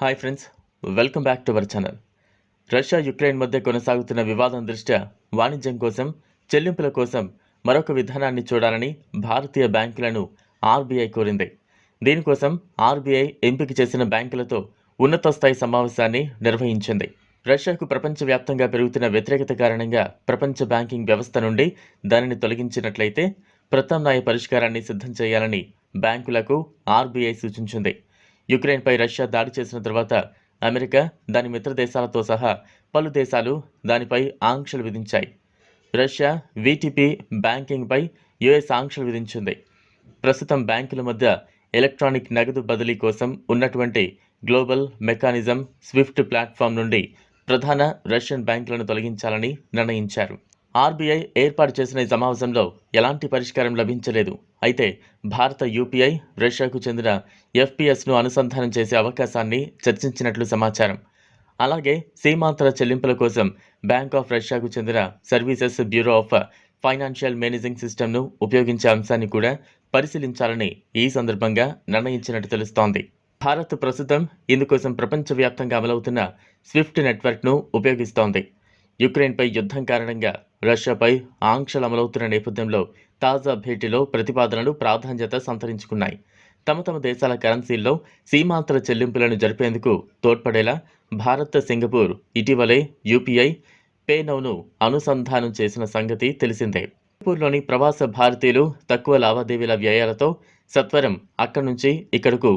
Hi friends welcome back to our channel Russia Ukraine మధ్య కొనసాగుతున్న వివాదం దృష్ట్యా వాణిజ్యం కోసం చెల్లింపుల కోసం మరొక విధానాన్ని చూడాలని భారతీయ బ్యాంకులను ఆర్బీఐ కోరింది. దీనికోసం ఆర్బీఐ ఎంపిక చేసిన బ్యాంకులతో ఉన్నత స్థాయి సమావేశాన్ని నిర్వహించింది. రష్యాకు ప్రపంచవ్యాప్తంగా పెరుగుతున్న వ్యతిరేకత కారణంగా ప్రపంచ బ్యాంకింగ్ వ్యవస్థ నుండి దానిని తొలగించినట్లయితే ప్రత్యామ్నాయ పరిష్కారాన్ని సిద్ధం చేయాలని బ్యాంకులకు ఆర్బీఐ సూచించింది. యుక్రెయిన్పై రష్యా దాడి చేసిన తర్వాత అమెరికా దాని మిత్ర దేశాలతో సహా పలు దేశాలు దానిపై ఆంక్షలు విధించాయి. రష్యా వీటీపీ బ్యాంకింగ్పై యుఎస్ ఆంక్షలు విధించింది. ప్రస్తుతం బ్యాంకుల మధ్య ఎలక్ట్రానిక్ నగదు బదిలీ కోసం ఉన్నటువంటి గ్లోబల్ మెకానిజం స్విఫ్ట్ ప్లాట్ఫామ్ నుండి ప్రధాన రష్యన్ బ్యాంకులను తొలగించాలని నిర్ణయించారు. ఆర్బీఐ ఏర్పాటు చేసిన ఈ సమావేశంలో ఎలాంటి పరిష్కారం లభించలేదు. అయితే భారత యూపీఐ రష్యాకు చెందిన ఎఫ్పిఎస్ను అనుసంధానం చేసే అవకాశాన్ని చర్చించినట్లు సమాచారం. అలాగే సీమాంతర చెల్లింపుల కోసం బ్యాంక్ ఆఫ్ రష్యాకు చెందిన services bureau of financial managing సిస్టమ్ను ఉపయోగించే అంశాన్ని కూడా పరిశీలించాలని ఈ సందర్భంగా నిర్ణయించినట్టు తెలుస్తోంది. భారత్ ప్రస్తుతం ఇందుకోసం ప్రపంచవ్యాప్తంగా అమలవుతున్న స్విఫ్ట్ నెట్వర్క్ను ఉపయోగిస్తోంది. యుక్రెయిన్పై యుద్ధం కారణంగా రష్యాపై ఆంక్షలు అమలవుతున్న నేపథ్యంలో తాజా భేటీలో ప్రతిపాదనలు ప్రాధాన్యత సంతరించుకున్నాయి. తమ తమ దేశాల కరెన్సీల్లో సీమాంతర చెల్లింపులను జరిపేందుకు తోడ్పడేలా భారత్ సింగపూర్ ఇటీవలే యూపీఐ పేనౌను అనుసంధానం చేసిన సంగతి తెలిసిందే. సింగపూర్లోని ప్రవాస భారతీయులు తక్కువ లావాదేవీల వ్యయాలతో సత్వరం అక్కడి నుంచి ఇక్కడకు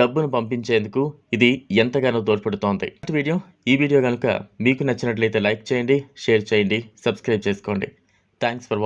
డబ్బును పంపించేందుకు ఇది ఎంతగానో తోడ్పడుతోంది. వీడియో ఈ వీడియో కనుక మీకు నచ్చినట్లయితే లైక్ చేయండి షేర్ చేయండి సబ్స్క్రైబ్ చేసుకోండి. Thanks for